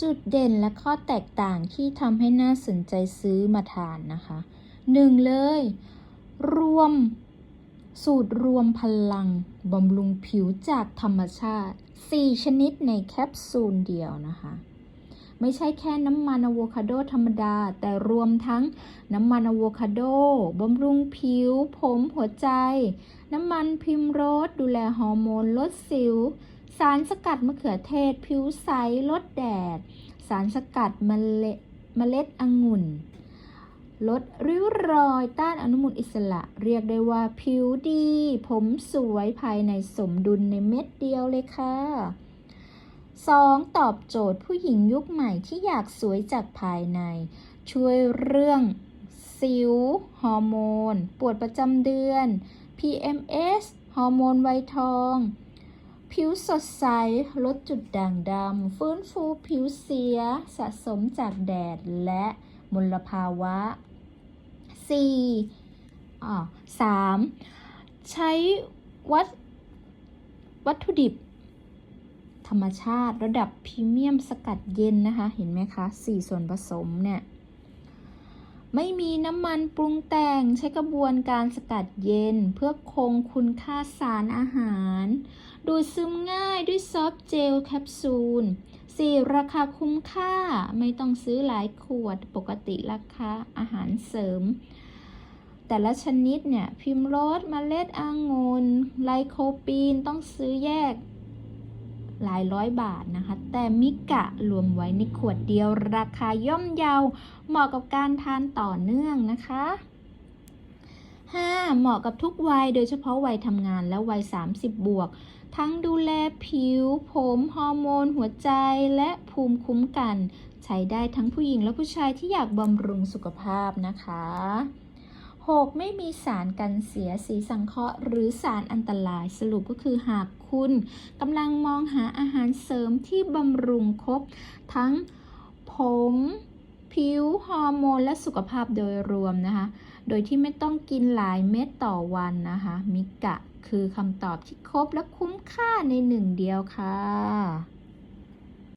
จุดเด่นและข้อแตกต่างที่ทำให้น่าสนใจซื้อมาทานนะคะหนึ่งเลย รวม สูตรรวมพลังบำรุงผิวจากธรรมชาติ 4 ชนิดในแคปซูลเดียวนะคะ ไม่ใช่แค่น้ำมันอะโวคาโดธรรมดา แต่รวมทั้งน้ำมันอะโวคาโดบำรุงผิว ผมหัวใจ น้ำมันพิมรสดูแลฮอร์โมนลดสิว สารสกัดมะเขือเทศ ผิวใสลดแดด สารสกัดเมล็ดเมล็ดองุ่นลดริ้วรอยต้านอนุมูลอิสระเรียกได้ว่าผิวดี ผมสวยภายในสมดุลในเม็ดเดียวเลยค่ะ 2. ตอบโจทย์ผู้หญิงยุคใหม่ที่อยากสวยจากภายใน ช่วยเรื่องสิว ฮอร์โมน ปวดประจำเดือน PMS ฮอร์โมนไวทอง ผิวสดใส ลดจุดด่างดำ ฟื้นฟูผิวเสีย สะสมจากแดดและมลภาวะ 4. อ่า 3. ใช้วัตวัตถุดิบ ธรรมชาติระดับพรีเมียมสกัดเย็นนะคะ เห็นไหมคะ4ส่วนผสมเนี่ย ไม่มีน้ำมันปรุงแต่งใช้กระบวนการสกัดเย็น เพื่อคงคุณค่าสารอาหาร ดูดซึมง่ายด้วยซอฟต์เจลแคปซูล 4. ราคาคุ้มค่าไม่ต้องซื้อหลายขวดปกติราคาอาหารเสริม แต่ละชนิดเนี่ย พิมพ์รสเมล็ดองุ่นไลโคปีนต้องซื้อแยก หลายร้อยบาทนะคะ แต่มิกะรวมไว้ในขวดเดียวราคาย่อมเยาเหมาะกับการทานต่อเนื่องนะคะ 5. เหมาะกับทุกวัยโดยเฉพาะวัยทำงานและวัย 30 บวก ทั้งดูแลผิว ผม ฮอร์โมน หัวใจและภูมิคุ้มกัน ใช้ได้ทั้งผู้หญิงและผู้ชายที่อยากบำรุงสุขภาพนะคะ 6. ไม่มีสารกันเสียสีสังเคราะห์ หรือสารอันตรายสรุปก็คือหากคุณกำลังมองหาอาหารเสริมที่บำรุงครบ ทั้งผม ผิว ฮอร์โมน และสุขภาพโดยรวมนะคะ โดยที่ไม่ต้องกินหลายเม็ดต่อวันนะคะ มิกะคือคำตอบที่ครบและคุ้มค่าในหนึ่งเดียวค่ะ